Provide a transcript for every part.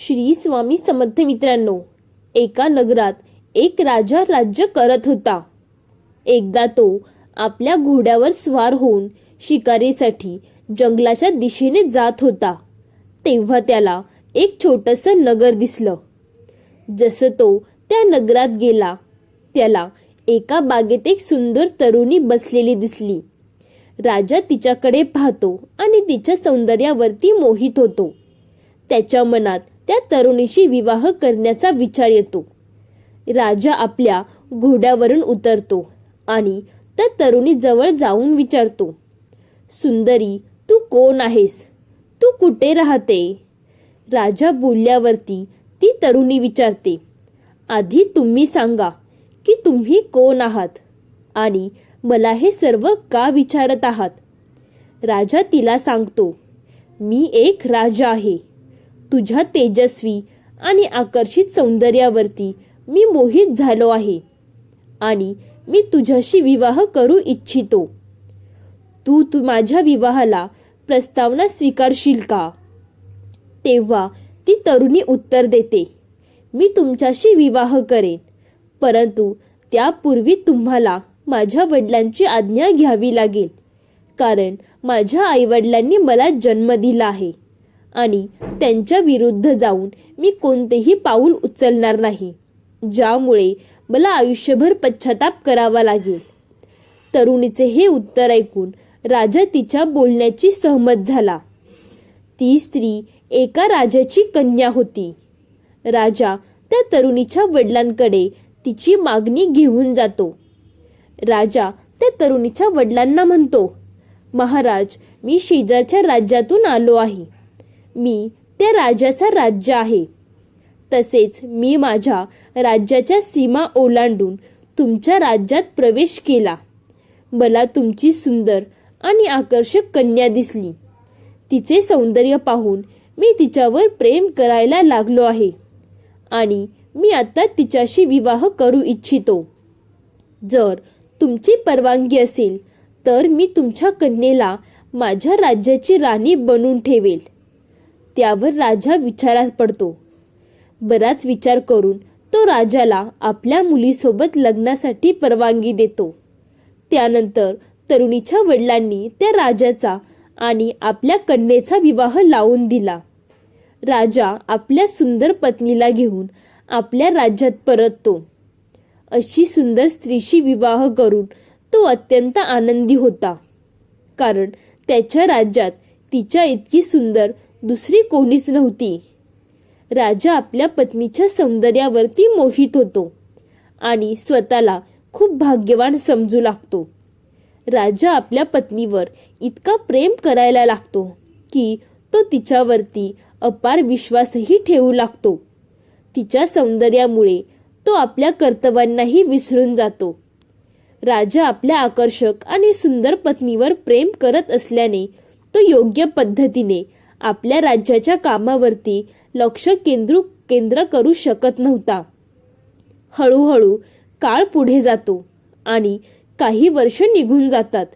श्री स्वामी समर्थ मित्रांनो एका नगरात एक राजा राज्य करत होता. एकदा तो आपल्या घोड्यावर स्वार होऊन शिकारीसाठी जंगलाच्या दिशेने जात होता. तेव्हा त्याला एक छोटस नगर दिसलं. जसं तो त्या नगरात गेला त्याला एका बागेत एक सुंदर तरुणी बसलेली दिसली. राजा तिच्याकडे पाहतो आणि तिच्या सौंदर्यावरती मोहित होतो. त्याच्या मनात त्या तरुणीशी विवाह करण्याचा विचार येतो. राजा आपल्या घोड्यावरून उतरतो आणि त्या तरुणी जवळ जाऊन विचारतो सुंदरी तू कोण आहेस? तू कुठे राहते? राजा बोलल्यावरती ती तरुणी विचारते आधी तुम्ही सांगा की तुम्ही कोण आहात आणि मला हे सर्व का विचारत आहात? राजा तिला सांगतो मी एक राजा आहे. तुझ्या तेजस्वी आणि आकर्षित सौंदर्यावरती मी मोहित झालो आहे. आणि मी तुझ्याशी विवाह करू इच्छितो. तू तू माझ्या विवाहाला प्रस्तावना स्वीकारशील का? तेव्हा ती तरुणी उत्तर देते मी तुमच्याशी विवाह करेन परंतु त्यापूर्वी तुम्हाला माझ्या वडिलांची आज्ञा घ्यावी लागेल कारण माझ्या आईवडिलांनी मला जन्म दिला आहे. आणि त्यांच्या विरुद्ध जाऊन मी कोणतेही पाऊल उचलणार नाही ज्यामुळे मला आयुष्यभर पश्चाताप करावा लागेल. तरुणीचे हे उत्तर ऐकून राजा तिच्या बोलण्याची सहमत झाला. ती स्त्री एका राजाची कन्या होती. राजा त्या तरुणीच्या वडिलांकडे तिची मागणी घेऊन जातो. राजा त्या तरुणीच्या वडिलांना म्हणतो महाराज मी शेजारच्या राज्यातून आलो आहे. मी त्या राजाचा राज्य आहे. तसेच मी माझ्या राज्याच्या सीमा ओलांडून तुमच्या राज्यात प्रवेश केला. मला तुमची सुंदर आणि आकर्षक कन्या दिसली. तिचे सौंदर्य पाहून मी तिच्यावर प्रेम करायला लागलो आहे आणि मी आता तिच्याशी विवाह करू इच्छितो. जर तुमची परवानगी असेल तर मी तुमच्या कन्येला माझ्या राज्याची राणी बनवून ठेवेल. त्यावर राजा विचारात पडतो. बराच विचार करून तो राजाला आपल्या मुलीसोबत लग्नासाठी परवानगी देतो. त्यानंतर तरुणीच्या वडिलांनी त्या राजाचा आणि आपल्या कन्येचा विवाह लावून दिला. राजा आपल्या सुंदर पत्नीला घेऊन आपल्या राज्यात परततो. अशी सुंदर स्त्रीशी विवाह करून तो अत्यंत आनंदी होता. कारण त्याच्या राज्यात तिच्या इतकी सुंदर दुसरी कोणीच नव्हती. राजा आपल्या पत्नीच्या सौंदर्यावरती मोहित होतो आणि स्वतःला खूप भाग्यवान समजू लागतो. राजा आपल्या पत्नीवर इतका प्रेम करायला लागतो की तो तिच्यावरती अपार विश्वासही ठेवू लागतो. तिच्या सौंदर्यामुळे तो आपल्या कर्तव्यांनाही विसरून जातो. राजा आपल्या आकर्षक आणि सुंदर पत्नीवर प्रेम करत असल्याने तो योग्य पद्धतीने आपल्या राज्याच्या कामावरती लक्ष केंद्र केंद्र करू शकत नव्हता. हळूहळू काळ पुढे जातो आणि काही वर्ष निघून जातात.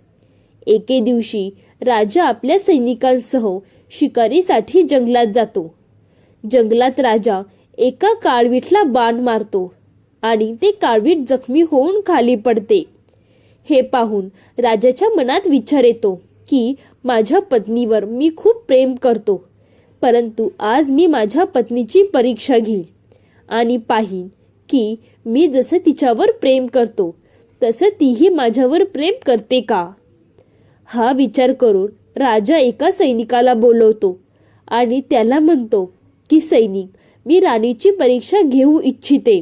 एके दिवशी राजा आपल्या सैनिकांसह शिकारीसाठी जंगलात जातो. जंगलात राजा एका काळवीटला बाण मारतो आणि ते काळवीट जखमी होऊन खाली पडते. हे पाहून राजाच्या मनात विचार येतो की माझ्या पत्नीवर मी खूप प्रेम करतो. परंतु आज मी माझ्या पत्नीची परीक्षा घेईन. आणि पाहीन की मी जसं तिच्यावर प्रेम करतो तसं तीही माझ्यावर प्रेम करते का? हा विचार करून राजा एका सैनिकाला बोलवतो आणि त्याला म्हणतो की सैनिक मी राणीची परीक्षा घेऊ इच्छिते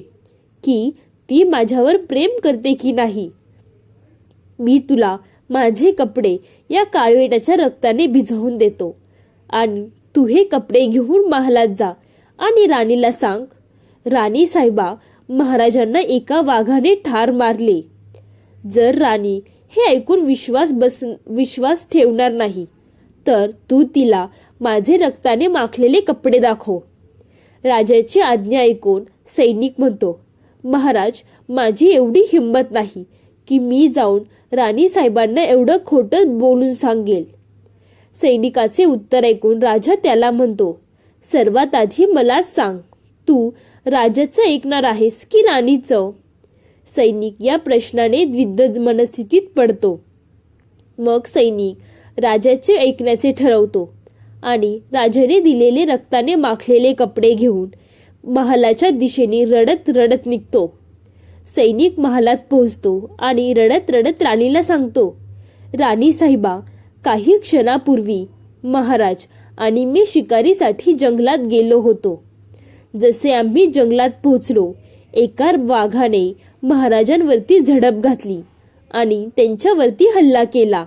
की ती माझ्यावर प्रेम करते की नाही? मी तुला माझे कपडे या काळवेटाच्या रक्ताने भिजवून देतो. आणि तू हे कपडे घेऊन महालात जा आणि राणीला सांग राणी साहेबा महाराजांना एका वाघाने ठार मारले. जर राणी हे ऐकून विश्वास बस विश्वास ठेवणार नाही तर तू तिला माझे रक्ताने माखलेले कपडे दाखव. राजाची आज्ञा ऐकून सैनिक म्हणतो महाराज माझी एवढी हिंमत नाही. की मी जाऊन राणी साहेबांना एवढं खोटं बोलून सांगेल. सैनिकाचे उत्तर ऐकून राजा त्याला म्हणतो सर्वात आधी मलाच सांग तू राजाचं ऐकणार आहेस की राणीचं? सैनिक या प्रश्नाने द्विध मनस्थितीत पडतो. मग सैनिक राजाचे ऐकण्याचे ठरवतो आणि राजाने दिलेले रक्ताने माखलेले कपडे घेऊन महालाच्या दिशेने रडत रडत निघतो. सैनिक महालात पोहोचतो आणि रडत रडत राणीला सांगतो राणी साहेबा काही क्षणापूर्वी महाराज आणि मी शिकारीसाठी जंगलात गेलो होतो. जसे आम्ही जंगलात पोहोचलो एका वाघाने महाराजांवरती झडप घातली आणि त्यांच्यावरती हल्ला केला.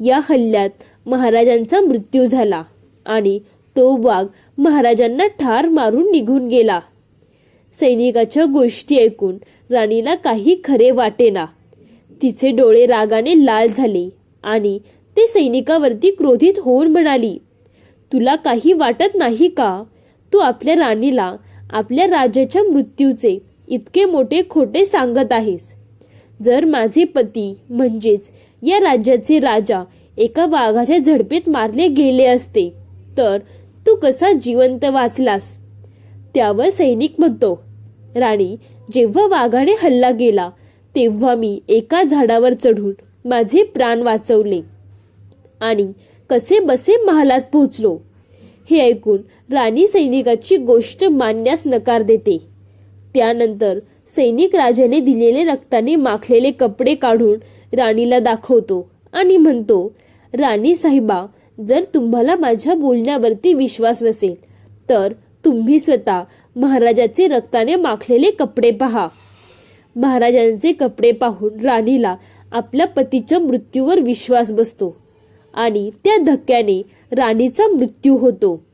या हल्ल्यात महाराजांचा मृत्यू झाला आणि तो वाघ महाराजांना ठार मारून निघून गेला. सैनिकाच्या गोष्टी ऐकून राणीला काही खरे वाटेना. तिचे डोळे रागाने लाल झाले आणि ते सैनिकावरती क्रोधित होऊन म्हणाली तुला काही वाटत नाही का? तू आपल्या राणीला आपल्या राजाच्या मृत्यूचे इतके मोठे खोटे सांगत आहेस. जर माझे पती म्हणजेच या राज्याचे राजा एका वाघाच्या झडपेत मारले गेले असते तर तू कसा जिवंत वाचलास? त्यावर सैनिक म्हणतो राणी जेव्हा वाघाने हल्ला गेला तेव्हा मी एका झाडावर चढून माझे प्राण वाचवले आणि कसे बसे महालात पोहोचलो हे ऐकून राणी सैनिकाची गोष्ट मानण्यास नकार देते. त्यानंतर सैनिक राजाने दिलेले रक्ताने माखलेले कपडे काढून राणीला दाखवतो आणि म्हणतो राणी साहेबा जर तुम्हाला माझ्या बोलण्यावरती विश्वास नसेल तर तुम्ही स्वतः महाराजाचे रक्ताने माखलेले कपडे पहा. महाराजांचे कपडे पाहून राणीला आपल्या पतीच्या मृत्यूवर विश्वास बसतो आणि त्या धक्क्याने राणीचा मृत्यू होतो.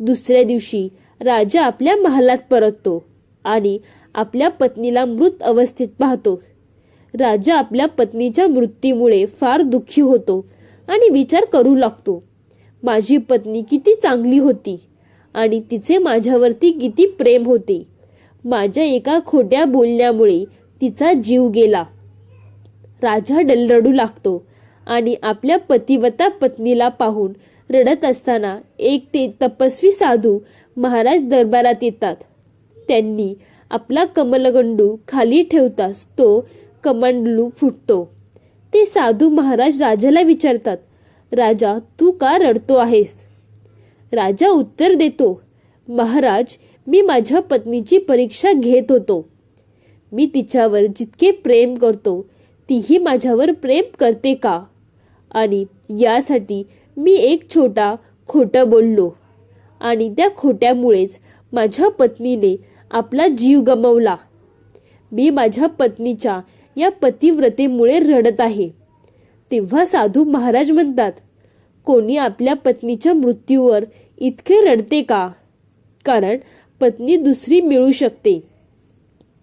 दुसऱ्या दिवशी राजा आपल्या महालात परततो आणि आपल्या पत्नीला मृत अवस्थेत पाहतो. राजा आपल्या पत्नीच्या मृत्यूमुळे फार दुःखी होतो आणि विचार करू लागतो. माझी पत्नी किती चांगली होती. आणि तिचे माझ्यावरती किती प्रेम होते. माझ्या एका खोट्या बोलण्यामुळे तिचा जीव गेला. राजा डलरडू लागतो आणि आपल्या पतिवता पत्नीला पाहून रडत असताना एक ते तपस्वी साधू महाराज दरबारात येतात. त्यांनी आपला कमलगंडू खाली ठेवताच तो कमंडलू फुटतो. ते साधू महाराज राजाला विचारतात राजा तू का रडतो आहेस? राजा उत्तर देतो महाराज मी माझ्या पत्नीची परीक्षा घेत होतो. मी तिच्यावर जितके प्रेम करतो तीही माझ्यावर प्रेम करते का? आणि यासाठी मी एक छोटा खोटं बोललो. आणि त्या खोट्यामुळेच माझ्या पत्नीने आपला जीव गमावला. मी माझ्या पत्नीच्या या पतिव्रतेमुळे रडत आहे. तेव्हा साधू महाराज म्हणतात कोणी आपल्या पत्नीच्या मृत्यूवर इतके रडते का? कारण पत्नी दुसरी मिळू शकते.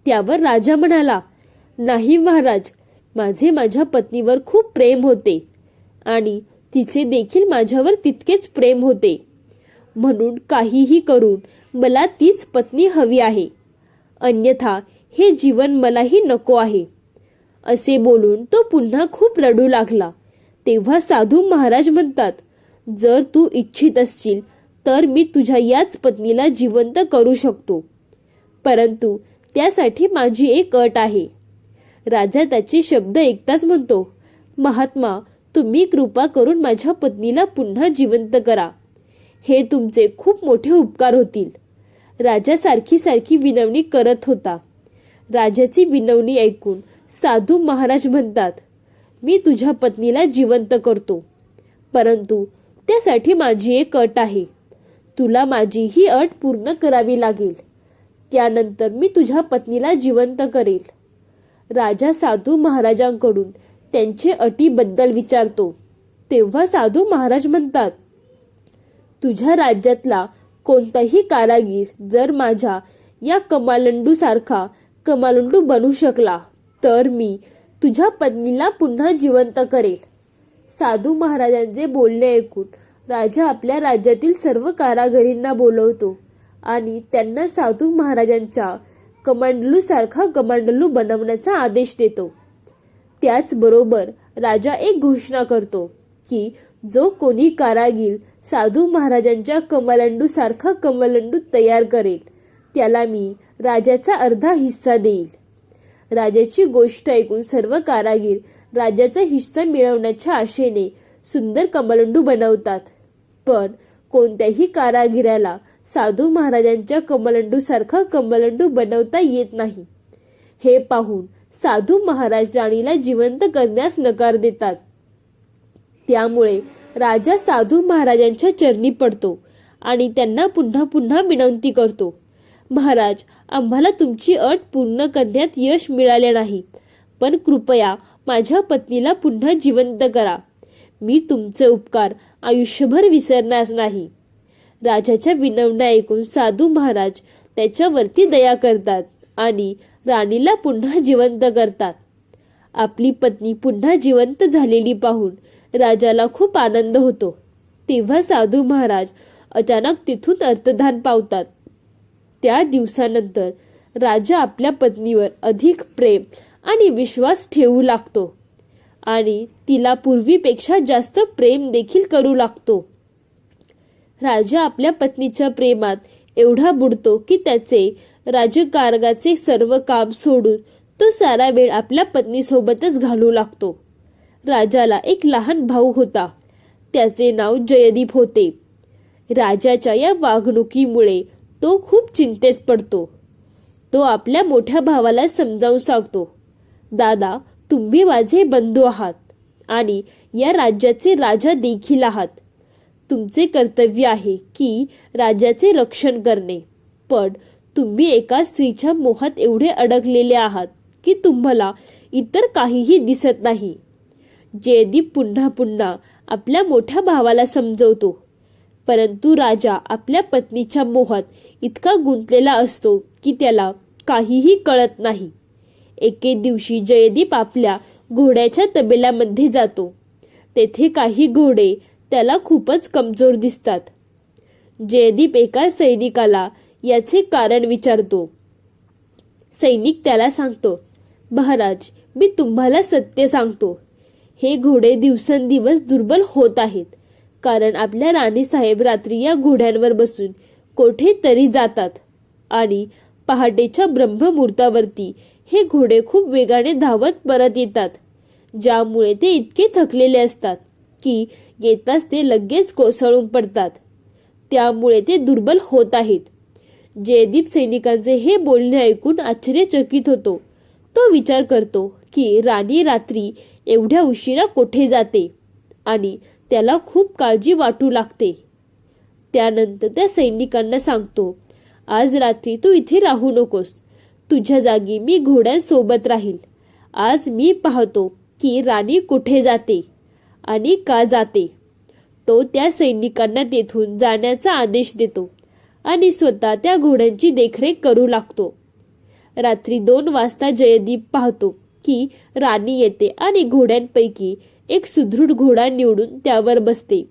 त्यावर राजा म्हणाला नाही महाराज माझे माझ्या पत्नीवर खूप प्रेम होते आणि तिचे देखील माझ्यावर तितकेच प्रेम होते. म्हणून काहीही करून मला तीच पत्नी हवी आहे. अन्यथा हे जीवन मलाही नको आहे. असे बोलून तो पुन्हा खूप रडू लागला. तेव्हा साधू महाराज म्हणतात जर तू इच्छित असशील तर मी तुझ्या याच पत्नीला जिवंत करू शकतो. परंतु त्यासाठी माझी एक अट आहे. राजा त्याचे शब्द ऐकताच म्हणतो महात्मा तुम्ही कृपा करून माझ्या पत्नीला पुन्हा जिवंत करा. हे तुमचे खूप मोठे उपकार होतील. राजा सारखी सारखी विनवणी करत होता. राजाची विनवणी ऐकून साधू महाराज म्हणतात मी तुझ्या पत्नीला जिवंत करतो. परंतु त्यासाठी माझी एक अट आहे. तुला माझी ही अट पूर्ण करावी लागेल. त्यानंतर मी तुझ्या पत्नीला जिवंत करेल. राजा साधू महाराजांकडून त्यांचे अटीबद्दल विचारतो. तेव्हा साधू महाराज म्हणतात तुझ्या राज्यातला कोणताही कारागीर जर माझ्या या कमालंडू सारखा कमालंडू बनू शकला तर मी तुझ्या पत्नीला पुन्हा जिवंत करेल. साधू महाराजांचे बोलणे ऐकून राजा आपल्या राज्यातील सर्व कारागिरींना बोलवतो आणि त्यांना साधू महाराजांच्या कमांडलू सारखा कमांडलू बनवण्याचा आदेश देतो. त्याचबरोबर राजा एक घोषणा करतो की जो कोणी कारागीर साधू महाराजांच्या कमलंडू सारखा कमलंडू तयार करेल त्याला मी राजाचा अर्धा हिस्सा देईल. राजाची गोष्ट ऐकून सर्व कारागीर राजाचा हिस्सा मिळवण्याच्या आशेने सुंदर कमलंडू बनवतात. पण कोणत्याही कारागिराला साधू महाराजांच्या कमलंडू सारखा कमलंडू बनवता येत नाही. हे पाहून साधू महाराज राणीला जिवंत करण्यास नकार देतात. त्यामुळे राजा साधू महाराजांच्या चरणी पडतो आणि त्यांना पुन्हा पुन्हा विनंती करतो. महाराज आम्हाला तुमची अट पूर्ण करण्यात यश मिळाले नाही. पण कृपया माझ्या पत्नीला पुन्हा जिवंत करा. मी तुमचे उपकार आयुष्यभर विसरणार नाही. राजाच्या विनवण्या ऐकून साधू महाराज त्याच्यावरती दया करतात आणि राणीला पुन्हा जिवंत करतात. आपली पत्नी पुन्हा जिवंत झालेली पाहून राजाला खूप आनंद होतो. तेव्हा साधू महाराज अचानक तिथून अर्थधान पावतात. त्या दिवसानंतर राजा आपल्या पत्नीवर अधिक प्रेम आणि विश्वास ठेवू लागतो आणि तिला पूर्वीपेक्षा जास्त प्रेम देखील करू लागतो. राजा आपल्या पत्नीच्या प्रेमात एवढा बुडतो की त्याचे राजकारगाचे सर्व काम सोडून तो सारा वेळ आपल्या पत्नीसोबतच घालू लागतो. राजाला एक लहान भाऊ होता. त्याचे नाव जयदीप होते. राजाच्या या वागणुकीमुळे तो खूप चिंतेत पडतो. तो आपल्या मोठ्या भावाला समजावून सांगतो दादा तुम्ही माझे बंधू आहात आणि या राज्याचे राजा देखील आहात. तुमचे कर्तव्य आहे की राजाचे रक्षण करणे. पण तुम्ही एका स्त्रीच्या मोहात एवढे अडकलेले आहात की तुम्हाला इतर काहीही दिसत नाही. जयदीप पुन्हा पुन्हा आपल्या मोठ्या भावाला समजवतो. परंतु राजा आपल्या पत्नीच्या मोहात इतका गुंतलेला असतो की त्याला काहीही कळत नाही. एके दिवशी जयदीप आपल्या घोड्याच्या तबेल्यामध्ये जातो. तेथे काही घोडे त्याला खूपच कमजोर दिसतात. जयदीप एका सैनिकाला याचे कारण विचारतो. सैनिक त्याला सांगतो महाराज मी तुम्हाला सत्य सांगतो. हे घोडे दिवसेंदिवस दुर्बल होत आहेत. कारण आपल्या राणीसाहेब रात्री या घोड्यांवर बसून कोठेतरी जातात. आणि पहाटेच्या ब्रह्ममुहूर्तावरती हे घोडे खूप वेगाने धावत परत येतात ज्यामुळे ते इतके थकलेले असतात की येताच ते लगेच कोसळून पडतात. त्यामुळे ते दुर्बल होत आहेत. जयदीप सैनिकांचे हे बोलणे ऐकून आश्चर्यचकित होतो. तो विचार करतो की राणी रात्री एवढ्या उशिरा कोठे जाते? आणि त्याला खूप काळजी वाटू लागते. त्यानंतर त्या सैनिकांना सांगतो आज रात्री तू इथे राहू नकोस. तुझ्या जागी मी घोड्यांसोबत राहील. आज मी पाहतो की राणी कुठे जाते आणि का जाते. तो त्या सैनिकांना तेथून जाण्याचा आदेश देतो आणि स्वतः त्या घोड्यांची देखरेख करू लागतो. रात्री दोन वाजता जयदीप पाहतो की राणी येते आणि घोड्यांपैकी एक सुदृढ घोडा निवडून त्यावर बसते.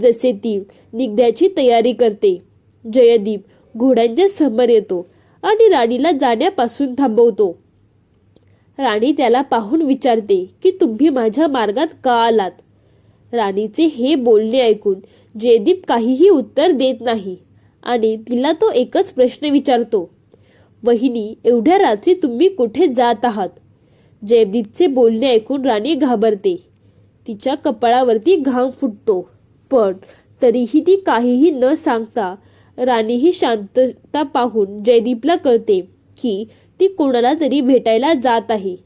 जसे ती निघण्याची तयारी करते. जयदीप घोड्यांच्या समोर येतो आणि राणीला जाण्यापासून थांबवतो. राणी त्याला पाहून विचारते की तुम्ही माझ्या मार्गात का आलात? राणीचे हे बोलणे ऐकून जयदीप काहीही उत्तर देत नाही आणि तिला तो एकच प्रश्न विचारतो. वहिनी एवढ्या रात्री तुम्ही कुठे जात आहात? जयदीपचे बोलणे ऐकून राणी घाबरते. तिच्या कपाळावरती घाम फुटतो. पण तरीही ती काहीही न सांगता राणी ही शांतता पाहून जयदीपला कळते की ती कोणाला तरी भेटायला जात आहे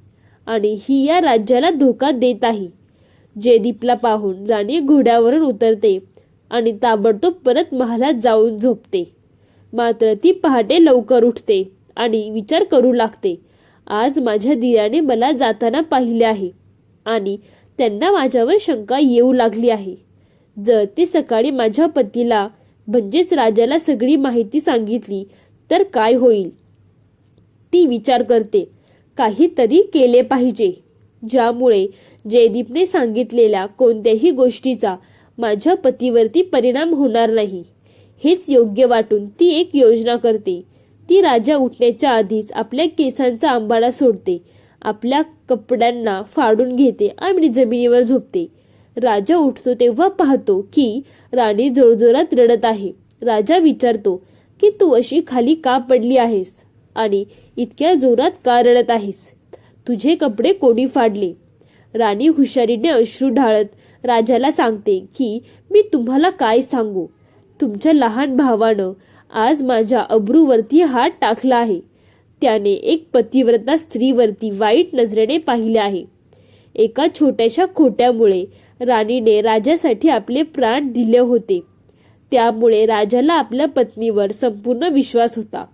आणि ही या राज्याला धोका देत आहे. जयदीपला पाहून राणी घोड्यावरून उतरते आणि ताबडतोब परत महालात जाऊन झोपते. मात्र ती पहाटे लवकर उठते आणि विचार करू लागते. आज माझ्या दिराने मला जाताना पाहिले आहे आणि त्यांना माझ्यावर शंका येऊ लागली आहे. जर ते सकाळी माझ्या पतीला म्हणजेच राजाला सगळी माहिती सांगितली तर काय होईल? ती विचार करते. काहीतरी केले पाहिजे. ज्यामुळे जयदीपने सांगितलेल्या कोणत्याही गोष्टीचा माझ्या पतीवरती परिणाम होणार नाही. हेच योग्य वाटून ती एक योजना करते. ती राजा उठण्याच्या आधीच आपल्या केसांचा आंबाडा सोडते. आपल्या कपड्यांना फाडून घेते आणि जमिनीवर झोपते. राजा उठतो तेव्हा पाहतो की राणी जोरजोरात रडत आहे. राजा विचारतो की तू अशी खाली का पडली आहेस? आणि इतक्या जोरात का रडत आहेस? तुझे कपडे कोणी फाडले? राणी हुशारीने अश्रू ढाळत राजाला सांगते की मी तुम्हाला काय सांगू? तुमच्या लहान भावानं आज माझ्या अब्रूवरती हात टाकला आहे. त्याने एक पतिव्रता स्त्रीवरती वाईट नजरेने पाहिले आहे. एका छोट्याशा खोट्यामुळे राणीने राजासाठी आपले प्राण दिले होते. त्यामुळे राजाला आपल्या पत्नीवर संपूर्ण विश्वास होता.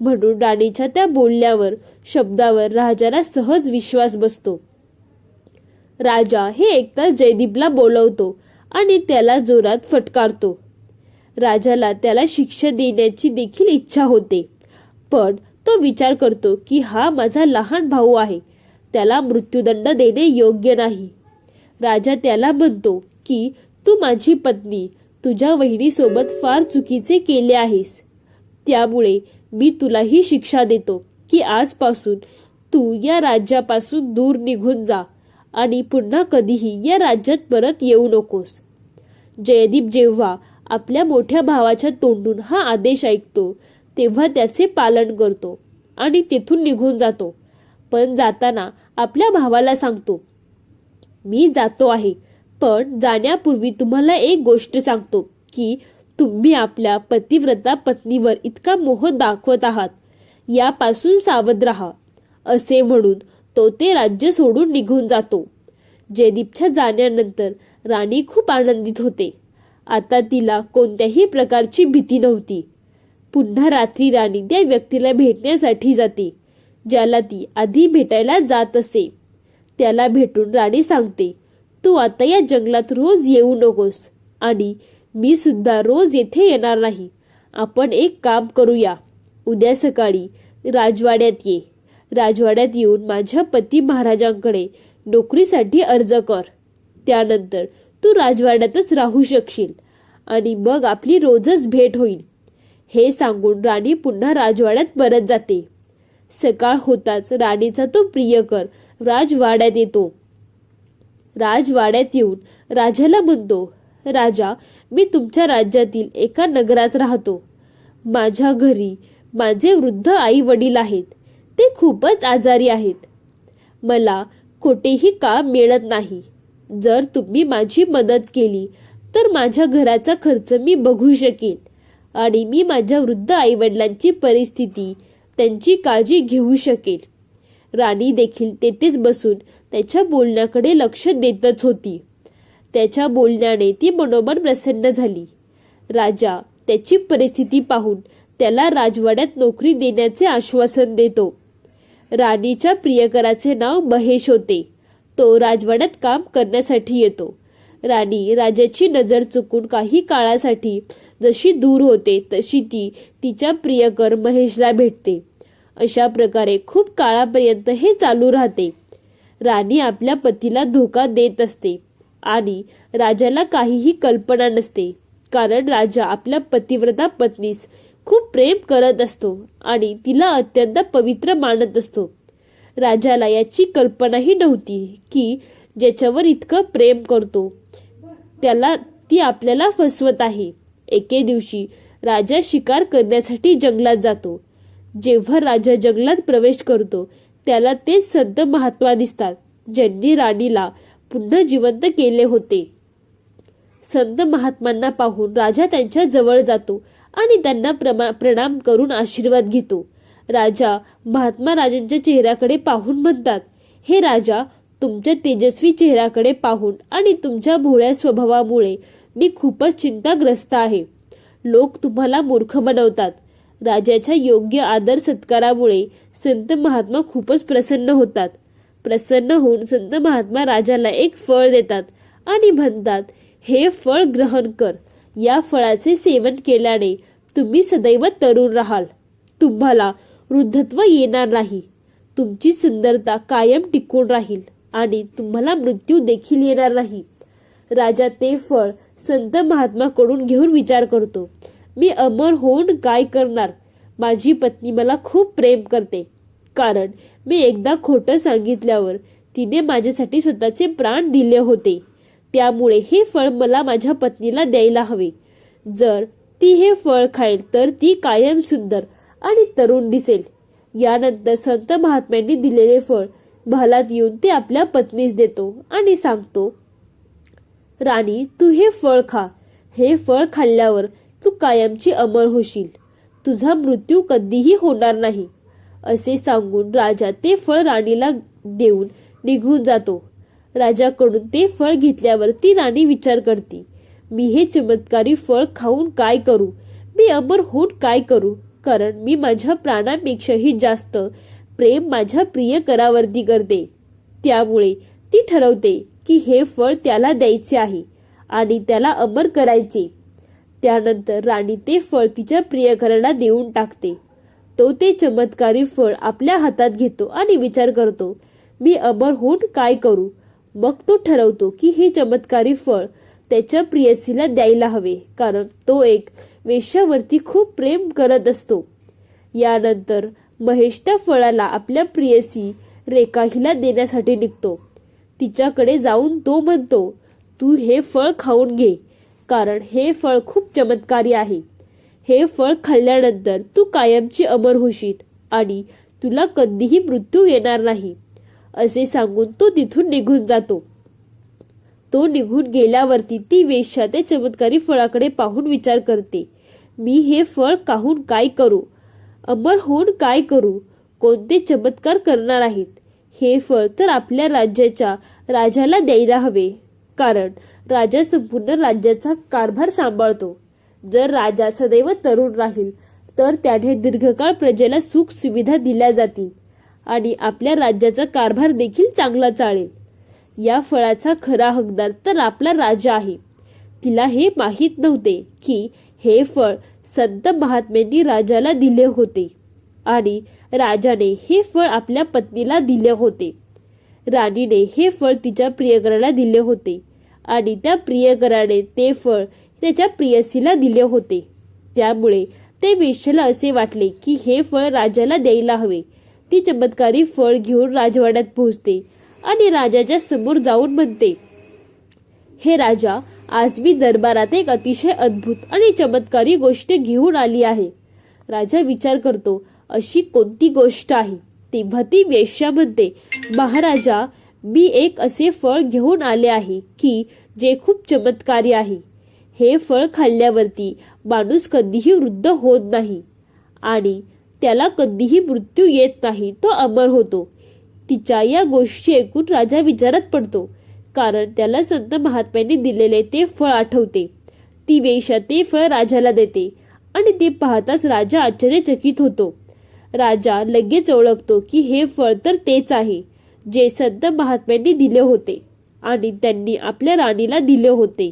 म्हणून राणीच्या त्या बोलण्यावर शब्दावर राजाला सहज विश्वास बसतो. राजा हे एकदा जयदीपला बोलवतो आणि त्याला जोरात फटकारतो. राजाला त्याला शिक्षा देण्याची देखील इच्छा होते. पण तो विचार करतो की हा माझा लहान भाऊ आहे. त्याला मृत्यूदंड देणे योग्य नाही. राजा त्याला म्हणतो की तू माझी पत्नी तुझ्या वहिनीसोबत फार चुकीचे केले आहेस. त्यामुळे मी तुला ही शिक्षा देतो की आजपासून तू या राज्यापासून दूर निघून जा आणि पुन्हा कधीही या राज्यात परत येऊ नकोस. जयदीप जेव्हा आपल्या मोठ्या भावाच्या तोंडून हा आदेश ऐकतो तेव्हा त्याचे पालन करतो आणि तेथून निघून जातो. पण जाताना आपल्या भावाला सांगतो मी जातो आहे पण जाण्यापूर्वी तुम्हाला एक गोष्ट सांगतो की तुम्ही आपल्या पतिव्रता पत्नीवर इतका मोह दाखवत आहात यापासून सावध राहा असे म्हणून तो ते राज्य सोडून निघून जातो. जयदीपच्या जाण्यानंतर राणी खूप आनंदित होते. आता तिला कोणत्याही प्रकारची भीती नव्हती. पुन्हा रात्री राणी त्या व्यक्तीला भेटण्यासाठी जाते ज्याला ती आधी भेटायला जात असे. त्याला भेटून राणी सांगते तू आता या जंगलात रोज येऊ नकोस आणि मी सुद्धा रोज येथे येणार नाही. आपण एक काम करूया. उद्या सकाळी राजवाड्यात ये. राजवाड्यात येऊन माझ्या पती महाराजांकडे नोकरीसाठी अर्ज कर. त्यानंतर तू राजवाड्यातच राहू शकशील आणि मग आपली रोजच भेट होईल. हे सांगून राणी पुन्हा राजवाड्यात परत जाते. सकाळ होताच राणीचा तो प्रियकर राजवाड्यात येतो. राजवाड्यात येऊन राजाला म्हणतो राजा मी तुमच्या राज्यातील एका नगरात राहतो. माझ्या घरी माझे वृद्ध आई वडील आहेत. ते खूपच आजारी आहेत. मला कोठेही काम मिळत नाही. जर तुम्ही माझी मदत केली तर माझ्या घराचा खर्च मी बघू शकेन. आणि मी माझ्या वृद्ध आईवडिलांची परिस्थिती त्यांची काळजी घेऊ शकेल. राणी देखील तेथेच बसून त्याच्या बोलण्याकडे लक्ष देतच होती. त्याच्या बोलण्याने ती मनोमन प्रसन्न झाली. राजा त्याची परिस्थिती पाहून त्याला राजवाड्यात नोकरी देण्याचे आश्वासन देतो. राणीच्या प्रियकराचे नाव महेश होते. तो राजवाड्यात काम करण्यासाठी येतो. राणी राजाची नजर चुकून काही काळासाठी जशी दूर होते तशी ती तिच्या प्रियकर महेशला भेटते. अशा प्रकारे खूप काळापर्यंत हे चालू राहते. राणी आपल्या पतीला धोका देत असते आणि राजाला काहीही कल्पना नसते कारण राजा आपल्या पतिव्रता पत्नीस खूप प्रेम करत असतो आणि तिला अत्यंत पवित्र मानत असतो. राजाला याची कल्पनाही नव्हती की ज्याच्यावर इतकं प्रेम करतो त्याला ती आपल्याला फसवत आहे. एके दिवशी राजा शिकार करण्यासाठी जंगलात जातो. जेव्हा राजा जंगलात प्रवेश करतो त्याला तेच संत महात्मा दिसतात ज्यांनी राणीला पुन्हा जिवंत केले होते. संत महात्मांना पाहून राजा त्यांच्या जवळ जातो आणि त्यांना प्रमा प्रणाम करून आशीर्वाद घेतो. राजा महात्मा राजांच्या चेहऱ्याकडे पाहून म्हणतात हे राजा तुमच्या तेजस्वी चेहऱ्याकडे पाहून आणि तुमच्या भोळ्या स्वभावामुळे मी खूपच चिंताग्रस्त आहे. लोक तुम्हाला मूर्ख बनवतात. राजाच्या योग्य आदर सत्कारामुळे संत महात्मा खूपच प्रसन्न होतात. प्रसन्न होऊन संत महात्मा राजाला एक फळ देतात आणि म्हणतात हे फळ ग्रहण कर. या फळाचे सेवन केल्याने तुम्ही सदैव तरुण राहाल. तुम्हाला वृद्धत्व येणार नाही. तुमची सुंदरता कायम टिकून राहील. आणि तुम्हाला मृत्यू देखील येणार नाही. राजा ते फळ संत महात्माकडून घेऊन विचार करतो मी अमर होऊन काय करणार? माझी पत्नी मला खूप प्रेम करते. कारण मी एकदा खोटं सांगितल्यावर तिने माझ्यासाठी स्वतःचे प्राण दिले होते. त्यामुळे हे फळ मला माझ्या पत्नीला द्यायला हवे. जर ती हे फळ खाईल तर ती कायम सुंदर आणि तरुण दिसेल. यानंतर संत महात्म्यांनी दिलेले फळ महालात येऊन ते आपल्या पत्नीस देतो आणि सांगतो राणी तू हे फळ खा. हे फळ खाल्ल्यावर तू कायमची अमर होशील. तुझा मृत्यू कधीही होणार नाही. असे सांगून राजा ते फळ राणीला देऊन निघून जातो. राजाकडून ते फळ घेतल्यावर ती राणी विचार करते मी हे चमत्कारी फळ खाऊन काय करू? मी अमर होऊन काय करू? कारण मी माझ्या प्राणापेक्षाही जास्त प्रेम माझ्या प्रिय करावरती करते. त्यामुळे ती ठरवते की हे फळ त्याला द्यायचे आहे आणि त्याला अमर करायचे. त्यानंतर राणी ते फळ तिच्या प्रियकराला देऊन टाकते. तो ते चमत्कारी फळ आपल्या हातात घेतो आणि विचार करतो मी अमर होऊन काय करू? मग तो ठरवतो की हे चमत्कारी फळ त्याच्या प्रियसीला द्यायला हवे कारण तो एक वेश्यावरती खूप प्रेम करत असतो. यानंतर महेश त्या फळाला आपल्या प्रियसी रेखा हिला देण्यासाठी निघतो. तिच्याकडे जाऊन तो म्हणतो तू हे फळ खाऊन घे कारण हे फळ खूप चमत्कारी आहे. हे फळ खाल्ल्यानंतर तू कायमची अमर होशील आणि तुला कधीही मृत्यू येणार नाही असे सांगून तो तिथून निघून जातो. तो निघून गेल्यावरती ती वेश्या त्या चमत्कारी फळाकडे पाहून विचार करते मी हे फळ काहून काय करू? अमर होऊन काय करू? कोणते चमत्कार करणार आहेत? हे फळ तर आपल्या राज्याच्या राजाला द्यायला हवे. कारण राजा संपूर्ण राज्याचा कारभार सांभाळतो. जर राजा सदैव तरुण राहील तर त्याने दीर्घकाळ प्रजेला सुख सुविधा दिल्या जातील आणि आपल्या राज्याचा कारभार देखील चांगला चालेल. या फळाचा खरा हकदार तर आपला राजा आहे. तिला हे माहीत नव्हते की हे फळ संत महात्म्यांनी राजाला दिले होते. आणि राजाने हे फळ आपल्या पत्नीला दिले होते. राणीने हे फळ तिच्या प्रियकराला दिले होते. आणि त्या प्रियकराने ते फळ त्याच्या प्रियसीला दिले होते. त्यामुळे ते वेश्याला असे वाटले की हे फळ राजाला द्यायला हवे. ती चमत्कारी फळ घेऊन राजवाड्यात पोहोचते आणि राजाच्या समोर जाऊन म्हणते हे राजा आज मी दरबारात एक अतिशय अद्भुत आणि चमत्कारी गोष्ट घेऊन आली आहे. राजा विचार करतो अशी कोणती गोष्ट आहे? तेव्हा ती वेश्या म्हणते महाराजा मी एक असे फळ घेऊन आले आहे की जे खूप चमत्कारी आहे. हे फळ खाल्ल्यावरती माणूस कधीही वृद्ध होत नाही आणि त्याला कधीही मृत्यू येत नाही तो अमर होतो. तिच्या या गोष्टी ऐकून राजा विचारात पडतो कारण त्याला संत महात्म्यांनी दिलेले ते फळ आठवते. ती वेश्या ते फळ राजाला देते आणि ते पाहताच राजा आश्चर्यचकित होतो. राजा लगेच ओळखतो की हे फळ तर तेच आहे जे संत महात्म्यांनी दिले होते आणि त्यांनी आपल्या राणीला दिले होते.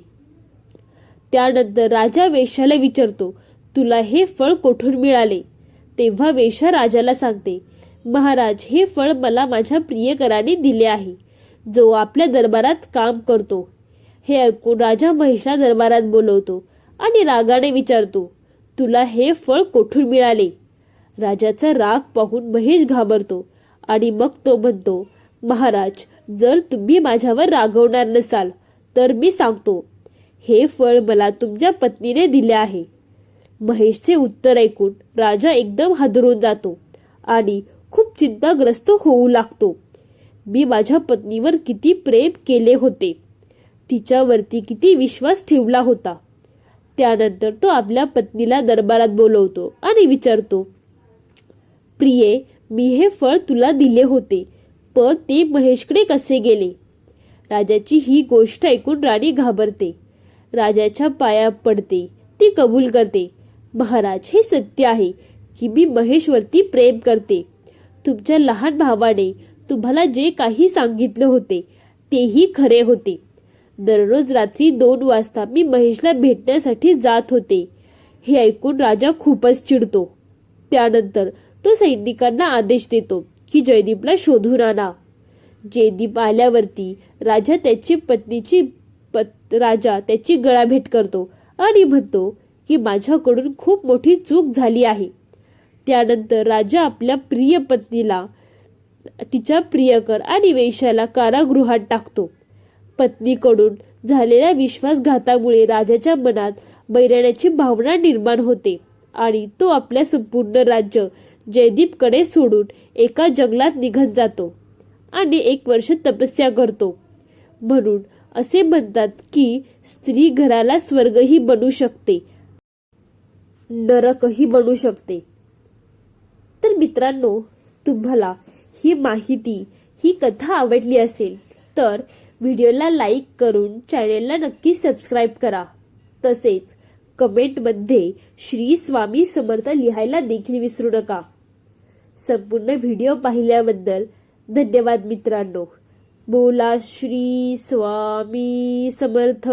त्यानंतर राजा वेश्याला विचारतो तुला हे फळ कोठून मिळाले? तेव्हा वेश्या राजाला सांगते महाराज हे फळ मला माझ्या प्रियकराने दिले आहे. जो आपल्या दरबारात काम करतो. हे ऐकून राजा महेशला दरबारात बोलवतो आणि रागाने विचारतो तुला हे फळ कोठून मिळाले? राजाचा राग पाहून महेश घाबरतो आणि मग तो म्हणतो महाराज जर तुम्ही माझ्यावर रागवणार नसाल तर मी सांगतो हे फळ मला तुमच्या पत्नीने दिले आहे. महेशचे उत्तर ऐकून राजा एकदम हादरून जातो आणि खूप चिंताग्रस्त होऊ लागतो. मी माझ्या पत्नीवर किती प्रेम केले होते. तिच्यावरती किती विश्वास ठेवला होता. त्यानंतर तो आपल्या पत्नीला दरबारात बोलवतो आणि विचारतो प्रिये मी हे फळ तुला दिले होते पण ते महेशकडे कसे गेले? राजाची ही गोष्ट ऐकून राणी घाबरते. राजाच्या पाया पडते ती कबूल करते महाराज हे सत्य आहे की मी महेशवरती प्रेम करते. तुमच्या लहान भावाने तुम्हाला जे काही सांगितले होते तेही खरे होते. दररोज रात्री दोन वाजता मी महेशला भेटण्यासाठी जात होते. हे ऐकून राजा खूपच चिडतो. त्यानंतर तो सैनिकांना आदेश देतो की जयदीपला शोधून आणा. जयदीप आल्यावरती राजा त्याची पत्नीची पत राजा त्याची गळाभेट करतो आणि म्हणतो की माझ्याकडून खूप मोठी चूक झाली आहे. त्यानंतर राजा आपल्या प्रिय पत्नीला तिच्या प्रियकर आणि वेश्याला कारागृहात टाकतो. पत्नीकडून झालेल्या विश्वासघातामुळे राजाच्या मनात बैराण्याची भावना निर्माण होते आणि तो आपल्या संपूर्ण राज्य जयदीपकडे सोडून एका जंगलात निघत जातो आणि एक वर्ष तपस्या करतो. म्हणून असे म्हणतात की स्त्री घराला स्वर्गही बनू शकते नरकही बनू शकते. तर मित्रांनो तुम्हाला ही माहिती ही कथा आवडली असेल तर व्हिडिओला लाईक करून चॅनेलला नक्की सबस्क्राईब करा. तसेच कमेंटमध्ये श्री स्वामी समर्थ लिहायला देखील विसरू नका. संपूर्ण व्हिडिओ पाहिल्याबद्दल धन्यवाद मित्रांनो. बोला श्री स्वामी समर्थ.